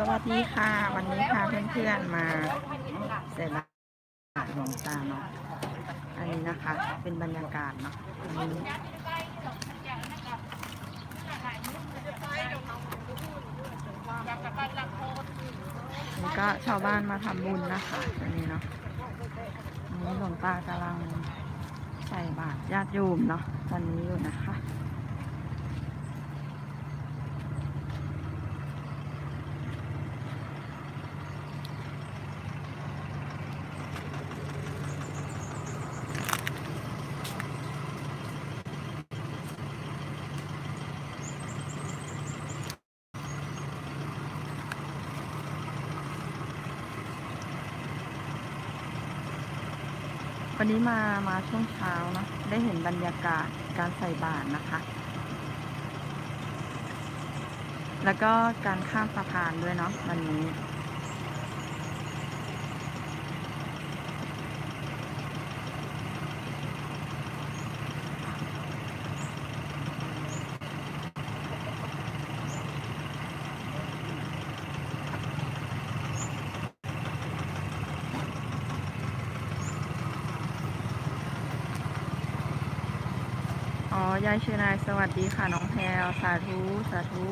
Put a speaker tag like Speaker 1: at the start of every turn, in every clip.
Speaker 1: สวัสดีค่ะ วันนี้พาเพื่อนๆมาเสร็จแล้วหลวงตาเนาะอันนี้นะคะ เป็นบรรยากาศเนาะอันนี้นี่ก็ชาวบ้านมาทำบุญนะคะอันนี้เนาะอันนี้หลวงตากำลังใส่บาตรญาติโยมเนาะตอนนี้อยู่นะ นนี้มามาช่วงเช้าเนาะได้เห็นบรรยากาศการใส่บาตรนะคะ แล้วก็การข้ามสะพานด้วยเนาะวันนี้ ยายชื่อนายสวัสดีค่ะน้องแพลวสาธุสาธุ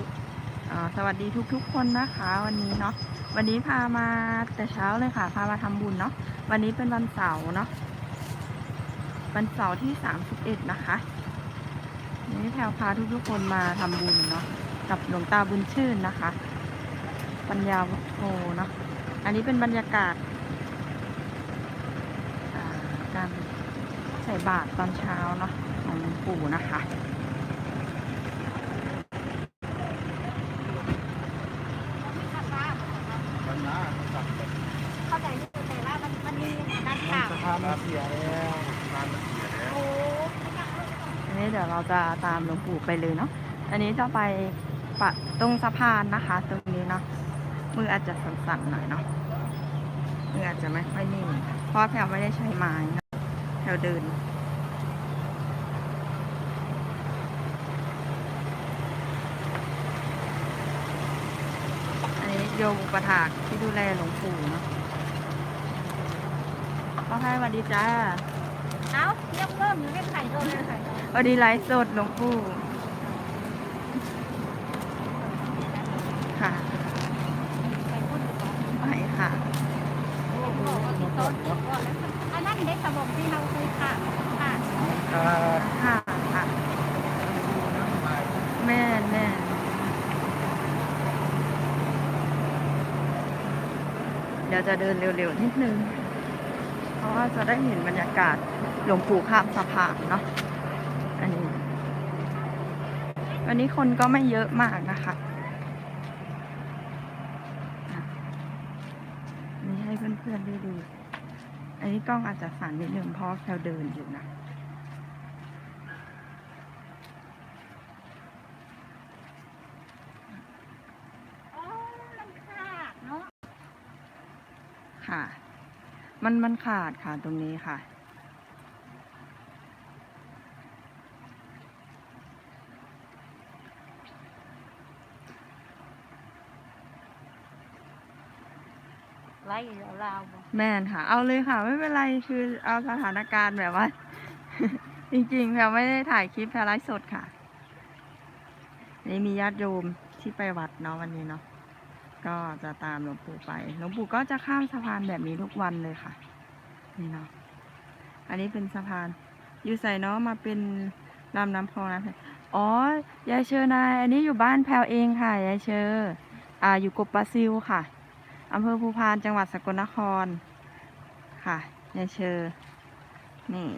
Speaker 1: สวัสดีทุกๆ คนนะคะ วันนี้เนาะวันนี้พามาแต่เช้าเลยค่ะ พามาทำบุญเนาะวันนี้เป็นวันเสาร์เนาะวันเสาร์ที่31นะคะวันนี้แพลวพาทุกๆคนมาทำบุญเนาะกับหลวงตาบุญชื่นนะคะ ปัญญาโมเนาะอันนี้เป็นบรรยากาศการใส่บาตรตอนเช้าเนาะ ปูนะคะ
Speaker 2: มันนะสั่งแบบ
Speaker 3: เข้าใจอยู่แต่ว่ามันมันมีการข่าว
Speaker 2: สะพานมันเสียแล้วสะพานมันเสียแล้ว
Speaker 3: โอ้
Speaker 1: อันนี้เดี๋ยวเราจะตามหลวงปู่ไปเลยเนาะ อันนี้จะไปปะตรงสะพานนะคะ ตรงนี้เนาะ มืออาจจะสั่นๆหน่อยเนาะ มืออาจจะไม่ค่อยนิ่ง เพราะแพลวไม่ได้ใช้ไม้นะแพลวเดิน อันนี้ โยมอุปถากที่ดูแลหลวงปู่เนาะพ่อให้สวัสดีจ้า
Speaker 3: เอ้าเริ่มเริ่มอยู่ไม่ไข่โดนเลยไข่โดน
Speaker 1: สวัสดีไลฟ์สดหลวงปู่ค่ะ
Speaker 3: ไข่พุ่นอยู่ก่อน
Speaker 1: ไปค่ะ
Speaker 3: บอกว่าพี่ต้นอันนั้นเด็กสมองที่เราเคยขาดขาด
Speaker 2: อ่า
Speaker 1: ค่ะค่ะ แม่แม่เดี๋ยวจะเดินเร็วๆนิดนึง เพราะว่าจะได้เห็นบรรยากาศหลวงปู่ข้ามสะพานเนาะอันนี้ วันนี้คนก็ไม่เยอะมากนะคะนี่ให้เพื่อนๆได้ดู อันนี้กล้องอาจจะสั่นนิดนึงเพราะแคลเดินอยู่นะ
Speaker 3: อ๋อมันขาดเนาะ
Speaker 1: ค่ะ มันมันขาดค่ะตรงนี้ค่ะ
Speaker 3: ไล่ราว
Speaker 1: แม่นค่ะ เอาเลยค่ะ ไม่เป็นไรคือเอาสถานการณ์แบบว่า จริงๆแพลไม่ได้ถ่ายคลิปแพลไลฟ์สดค่ะ นี่มีญาติโยมที่ไปวัดเนาะวันนี้เนาะ ก็จะตามหลวงปู่ไป หลวงปู่ก็จะข้ามสะพานแบบนี้ทุกวันเลยค่ะ นี่เนาะ อันนี้เป็นสะพาน อยู่ใส่เนาะมาเป็นลำน้ำคลองน้ำแพอ๋อ ยายเชอนายอันนี้อยู่บ้านแพลวเองค่ะ ยายเชออ่า อยู่กบปลาซิวค่ะอำเภอภูพานจังหวัดสกลนคร ค่ะ ยายเชอ นี่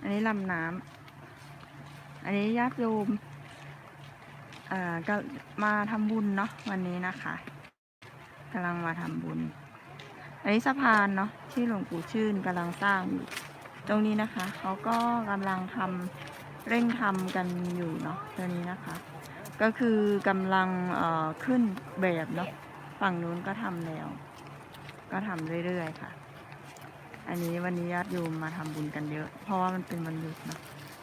Speaker 1: อันนี้ลำน้ำ อันนี้ญาติโยม เอ่อก็มาทำบุญเนาะวันนี้นะคะกำลังมาทำบุญ อันนี้สะพานเนาะที่หลวงปู่ชื่นกำลังสร้างอยู่ตรงนี้นะคะเขาก็กำลังทำเร่งทำกันอยู่เนาะตัวนี้นะคะ ก็คือกำลังเอ่อขึ้นแบบเนาะฝั่งนู้นก็ทำแล้ว ก็ทำเรื่อยๆค่ะ อันนี้วันนี้ญาติโยมมาทำบุญกันเยอะ เพราะว่ามันเป็นวันหยุดเนาะ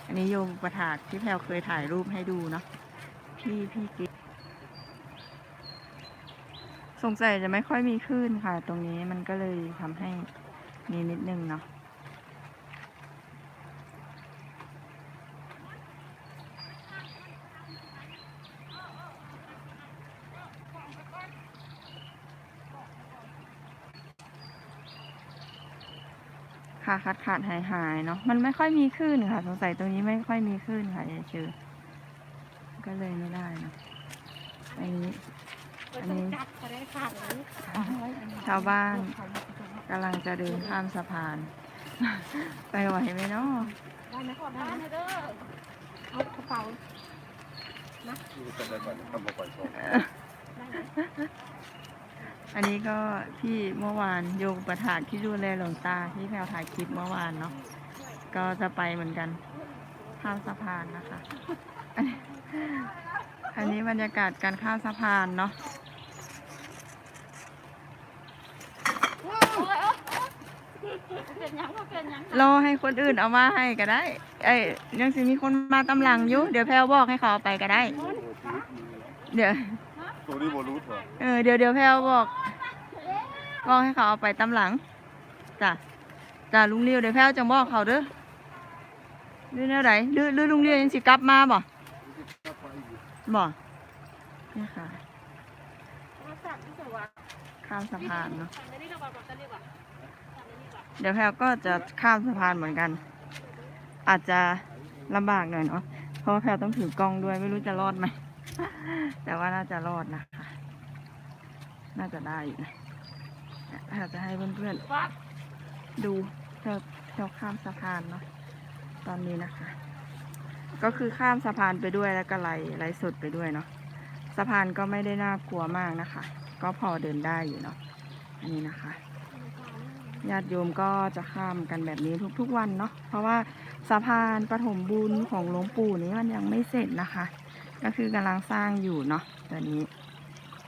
Speaker 1: อันนี้โยมประถากที่แพลวเคยถ่ายรูปให้ดูเนาะ พี่พี่กิ๊กสงสัยจะไม่ค่อยมีคลื่นค่ะ ตรงนี้มันก็เลยทำให้มีนิดนึงเนาะค่ะขาดขาดหายหายเนาะมันไม่ค่อยมีคลื่นค่ะ สงสัยตรงนี้ไม่ค่อยมีคลื่นค่ะยายเชอ ก็เลยไม่ได้เนาะอันนี้ อันนี้
Speaker 3: จัดก็ได้ค่ะเลย
Speaker 1: ชาวบ้านกำลังจะเดินข้ามสะพาน ไปไหวไหมเนาะ
Speaker 3: ได้ไหมขอได้นะเด้อเอากระเป๋า
Speaker 2: นี่จะได้ก่อนทำมาก่อนชม
Speaker 3: ได้ไหม
Speaker 1: อันนี้ก็ที่เมื่อวานโยมประถากที่ดูแลหลวงตาที่แพลวถ่ายคลิปเมื่อวานเนาะก็จะไปเหมือนกันข้ามสะพานนะคะ อันนี้บรรยากาศการข้ามสะพานเนาะรอให้คนอื่นเอามาให้ก็ได้เอ้ยังสิมีคนมาตำหลังอยู่ เดี๋ยวแพลวบอกให้เขาเอาไปก็ได้ เดี๋ยว
Speaker 2: ตัวนี้บรูทเหรอ
Speaker 1: เออเดี๋ยวเดี๋ยวแพลวบอกบอกให้เขาเอาไปตำหลังจ้ะจ้ะลุงเลี้ยวเดี๋ยวแพลวจะบอกเขาเด้อหรือแนวไหนหรือหรือลุงเลี้ยวยังสิกลับมาบ่ บ่เนี่ยค่ะข้ามสะพานเนาะ
Speaker 3: เดี๋
Speaker 1: ยวแพลก็จะข้ามสะพานเหมือนกัน อาจจะลำบากหน่อยเนาะเพราะว่าแพลต้องถือกล้องด้วยไม่รู้จะรอดไหมแต่ว่าน่าจะรอดนะคะ น่าจะได้อยู่นะแพลจะให้เพื่อนๆดูเราเราข้ามสะพานเนาะตอนนี้นะคะ ก็คือข้ามสะพานไปด้วยแล้วก็ไหลไหลสุดไปด้วยเนาะสะพานก็ไม่ได้น่ากลัวมากนะคะ ก็พอเดินได้อยู่เนาะอันนี้นะคะญาติโยมก็จะข้ามกันแบบนี้ทุกๆวันเนาะเพราะว่าสะพานปฐมบุญของหลวงปู่นี้มันยังไม่เสร็จนะคะ ก็คือกำลังสร้างอยู่เนาะตอนนี้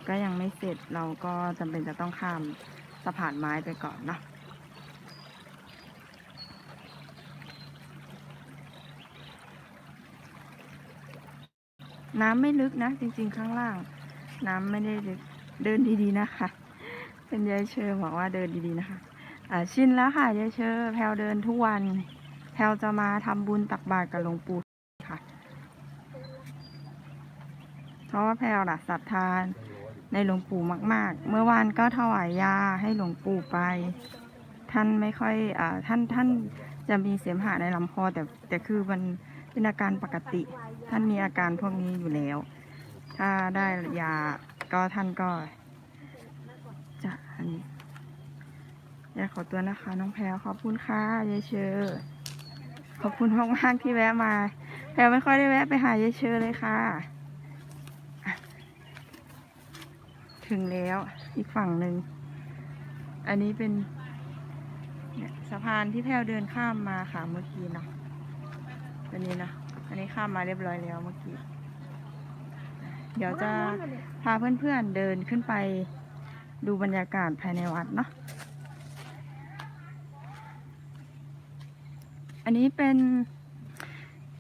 Speaker 1: ก็ยังไม่เสร็จเราก็จำเป็นจะต้องข้ามสะพานไม้ไปก่อนเนาะ น้ำไม่ลึกนะ จริง ๆ ข้างล่าง น้ำไม่ได้ลึกเดินดีๆนะคะ เป็นยายเชอบอกว่าเดินดีๆนะคะอ่าชินแล้วค่ะยายเชอแพลวเดินทุกวัน แพลวจะมาทำบุญตักบาตรกับหลวงปู่ค่ะ เพราะว่าแพลวน่ะศรัทธาในหลวงปู่มาก ๆ เมื่อวานก็ถวายยาให้หลวงปู่ไป ท่านไม่ค่อยอ่าท่านท่านจะมีเสมหะในลำคอแต่แต่คือมันเป็นอาการปกติ ท่านมีอาการพวกนี้อยู่แล้ว ถ้าได้ยาก็ท่านก็จะอันนี้ยายขอตัวนะคะ น้องแพรขอบคุณค่ะยายเชอขอบคุณมากมากๆที่แวะมา แพรไม่ค่อยได้แวะไปหายายเชอเลยค่ะ ถึงแล้วอีกฝั่งหนึ่ง อันนี้เป็นสะพานที่แพรเดินข้ามมาค่ะเมื่อกี้เนาะตัวนี้นะ นนี้ข้ามมาเรียบร้อยแล้วเมื่อกี้ เดี๋ยวจะพาเพื่อนๆเดินขึ้นไปดูบรรยากาศภายในวัดเนาะ อันนี้เป็น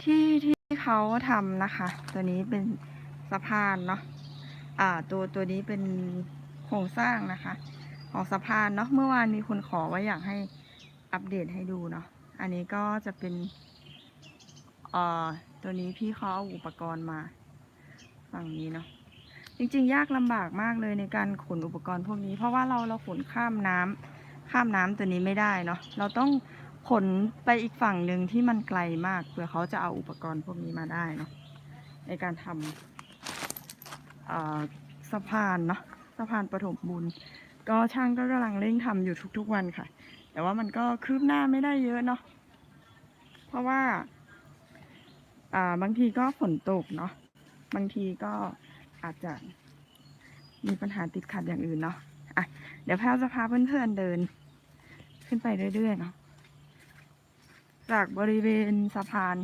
Speaker 1: ที่ที่เขาทำนะคะ ตัวนี้เป็นสะพานเนาะ อ่า ตัวตัวนี้เป็นโครงสร้างนะคะ ของสะพานเนาะ เมื่อวานมีคนขอว่าอยากให้อัปเดตให้ดูเนาะ อันนี้ก็จะเป็นเอ่อตัวนี้พี่เขาเอาอุปกรณ์มาฝั่งนี้เนาะจริงๆ ยากลำบากมากเลยในการขนอุปกรณ์พวกนี้ เพราะว่าเราเราขนข้ามน้ำข้ามน้ำตัวนี้ไม่ได้เนาะเราต้องขนไปอีกฝั่งหนึ่งที่มันไกลมากเพื่อเขาจะเอาอุปกรณ์พวกนี้มาได้เนาะในการทำสะพานเนาะสะพานปฐมบุญ ก็ช่างก็กำลังเร่งทำอยู่ทุกๆวันค่ะ แต่ว่ามันก็คืบหน้าไม่ได้เยอะเนาะเพราะว่า อ่าบางทีก็ฝนตกเนาะบางทีก็อาจจะมีปัญหาติดขัดอย่างอื่นเนาะอะเดี๋ยวแพลวจะพาเพื่อนๆเดิน ขึ้นไปเรื่อยๆเนาะจากบริเวณสะพาน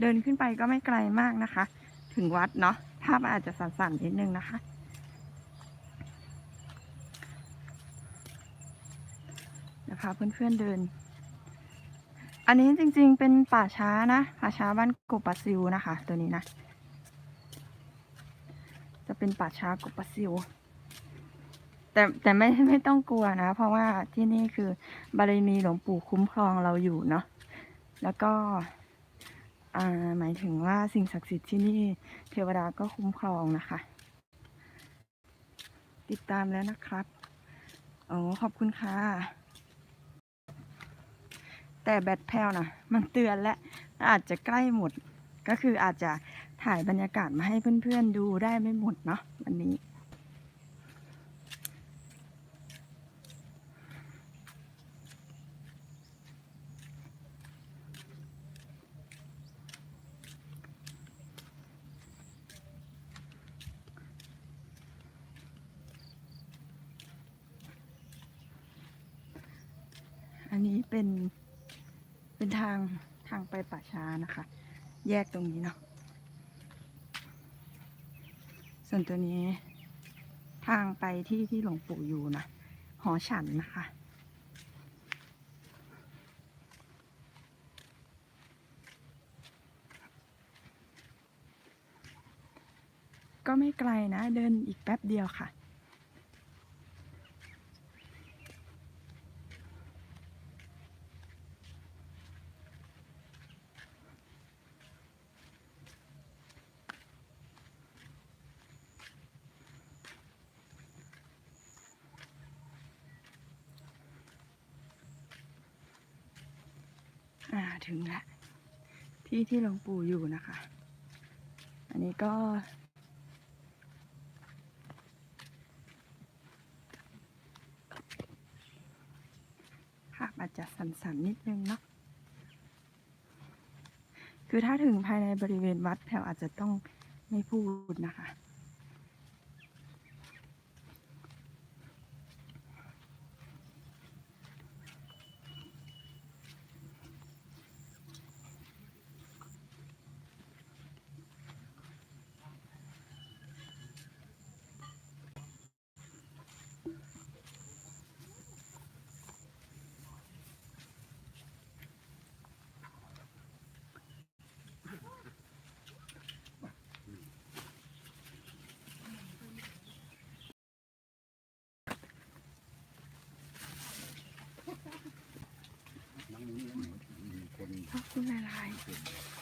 Speaker 1: เดินขึ้นไปก็ไม่ไกลมากนะคะ ถึงวัดเนาะภาพอาจจะสั่นๆนิดนึงนะคะเดี๋ยวพาเพื่อนๆเดิน อันนี้จริงๆเป็นป่าช้านะป่าช้าบ้านกบปะซิวนะคะ ตัวนี้นะ จะเป็นป่าช้ากบปะซิว แต่แต่ไม่ไม่ต้องกลัวนะ เพราะว่าที่นี่คือบารมีหลวงปู่คุ้มครองเราอยู่เนาะแล้วก็หมายถึงว่าสิ่งศักดิ์สิทธิ์ที่นี่เทวดาก็คุ้มครองนะคะ ติดตามแล้วนะครับ อ๋อ ขอบคุณค่ะ แต่แบตแพลวนะมันเตือนและอาจจะใกล้หมด ก็คืออาจจะถ่ายบรรยากาศมาให้เพื่อนๆดูได้ไม่หมดเนาะวันนี้ อันนี้เป็น เป็นทางทางไปป่าช้านะคะ แยกตรงนี้เนาะส่วนตัวนี้ ทางไปที่ที่หลวงปู่อยู่นะหอฉันนะคะ ก็ไม่ไกลนะ เดินอีกแป๊บเดียวค่ะ ถึงแล้วที่ที่หลวงปู่อยู่นะคะ อันนี้ก็ ภาพอาจจะสั่นๆนิดนึงเนาะ คือถ้าถึงภายในบริเวณวัดแถวอาจจะต้องไม่พูดนะคะ ขอบ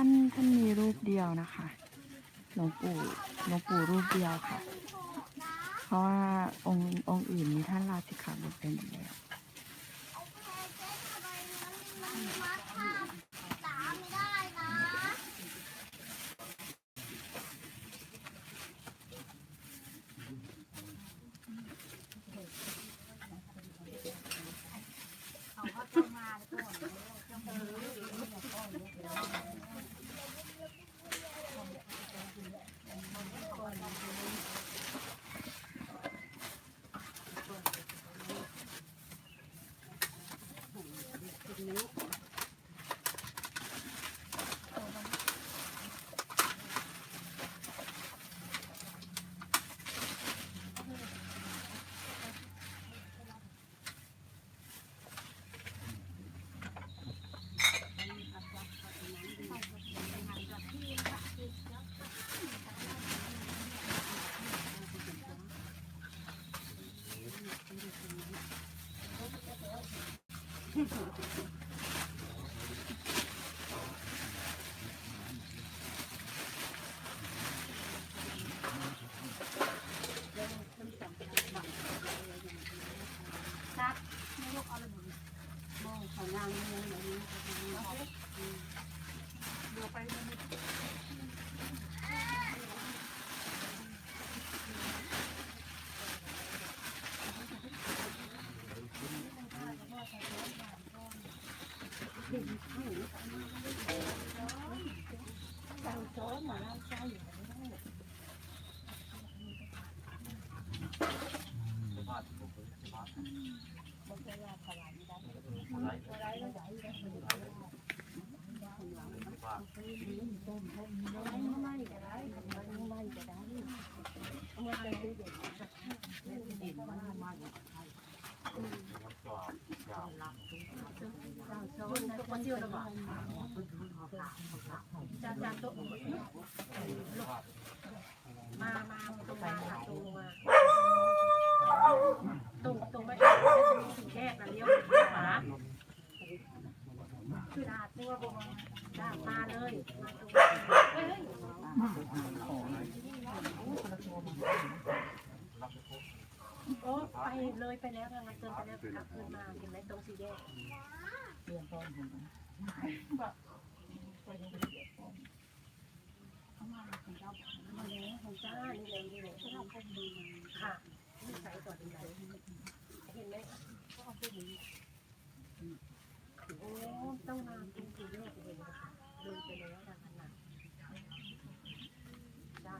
Speaker 1: ท่านท่านมีรูปเดียวนะคะหลวงปู่หลวงปู่รูปเดียวค่ะ เพราะว่าองค์องค์อื่นมีท่านลาสิกขาบทไปหมดแล้ว
Speaker 3: มามาตรงมาตรงมาตรงตรงไปจะมีสี่แยกนะเลี้ยวขวาคือดาดตัวบงดาดมาเลยมาตรงเฮ้ยโอ้ไป เลยไปแล้วงานเติมไปแล้วกลับคืนมาเห็นไหมตรงสี่แยกของจ้านี่เลยนี่เลยค่ะนี่ใส่ก่อนดีเลยเห็นไหมโอ้ต้องมาเป็นสีแยกเลยนะคะเดินไปแล้วทางขนาดจ้า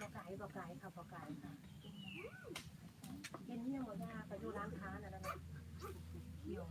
Speaker 3: บอกไก่บอกไก่ค่ะบอกไก่ค่ะเย็นเนี่ยหมดยาไปดู ร้านค้าน่ะแล้วนะเดี๋ยว